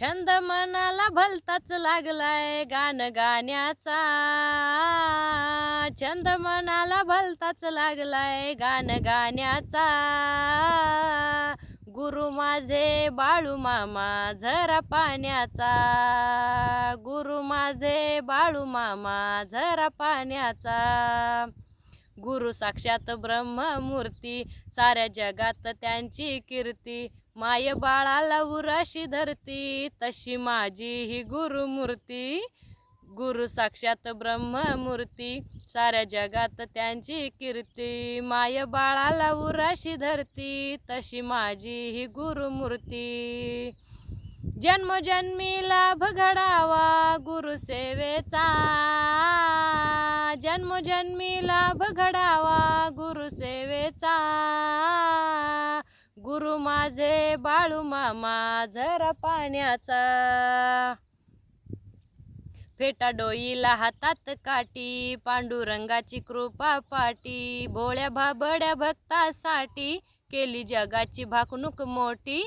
छंद मनाला भलताच लागलाय गाण गाण्याचा. छंद मनाला भलताच लागलाय गाण गाण्याचा. गुरु माझे बाळू मामा झरा पाण्याचा. गुरु माझे बाळू मामा झरा पाण्याचा. गुरु साक्षात ब्रह्ममूर्ती साऱ्या जगात त्यांची कीर्ती. माय बाळाला उराशी धरती तशी माझी ही गुरुमूर्ती. गुरु साक्षात ब्रह्ममूर्ती साऱ्या जगात त्यांची कीर्ती. माय बाळाला उराशी धरती तशी माझी ही गुरुमूर्ती. जन्मजन्मी लाभ घडावा गुरुसेवेचा जन्मजन्मी लाभ घडावा गुरुसेवेचा गुरु माझे बाळू मामा झरा पाण्याचा. फेटा डोईला हातात काठी पांडुरंगाची कृपा पाटी भोळ्या भाबड्या भक्तासाठी केली जगाची भाकणूक मोठी.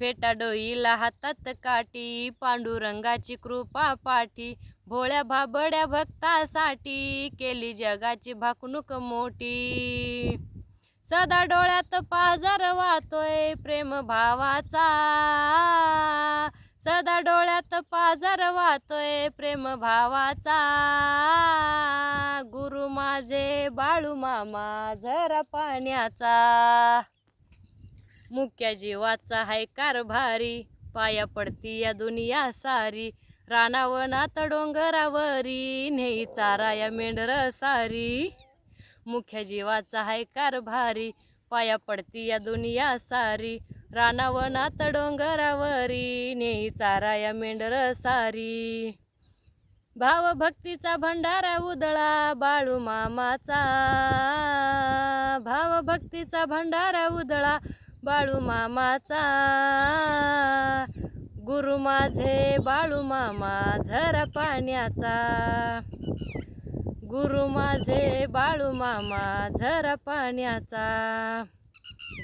फेटा डोईला हातात काठी पांडुरंगाची कृपा पाठी भोळ्या भाबड्या भक्तासाठी केली जगाची भाकणूक मोठी. सदा डोळ्यात पाजर वाहतोय प्रेम भावाचा. सदा डोळ्यात पाजर वाहतोय प्रेम भावाचा. गुरु माझे बाळू मामा झरा पाण्याचा. मुक्या जीवाचा हाय कारभारी पाया पडती या दुनिया सारी. रानावनात डोंगरावरी नेई चारा या मेंढर सारी. मुख्य जीवाचा हाय कारभारी. पाया पडती या दुनिया सारी. रानावनात डोंगरावरी. नेई चारा या मेंढर सारी. भावभक्तीचा भंडारा उदळा. बाळू मामाचा. भावभक्तीचा भंडारा उदळा. बाळू मामाचा. गुरु माझे बाळू मामा झरा पाण्याचा. गुरु माझे बाळू मामा झरा पाण्याचा.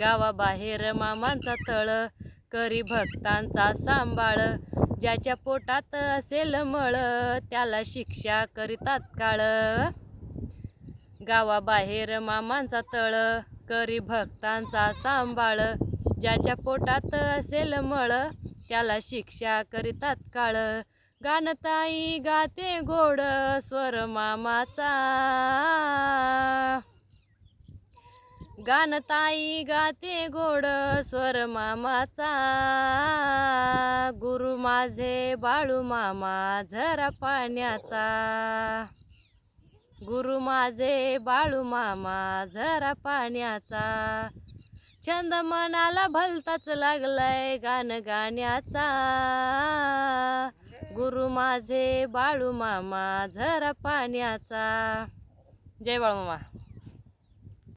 गावाबाहेर मामांचा तळ करी भक्तांचा सांभाळ. ज्याच्या पोटात असेल मळ त्याला शिक्षा करीतात काळ. गावाबाहेर मामांचा तळ करी भक्तांचा सांभाळ. ज्याच्या पोटात असेल मळ त्याला शिक्षा करीतात काळ. गाणताई गाते गोड स्वर मामाचा. गाणताई गाते गोड स्वर मामाचा. गुरु माझे बाळू मामा झरा पाण्याचा. गुरु माझे बाळू मामा झरा पाण्याचा. छंद मनाला भलताच लागलाय गाण गाण्याचा. गुरु माझे बाळू मामा झरा पाण्याचा. जय बाळू मामा.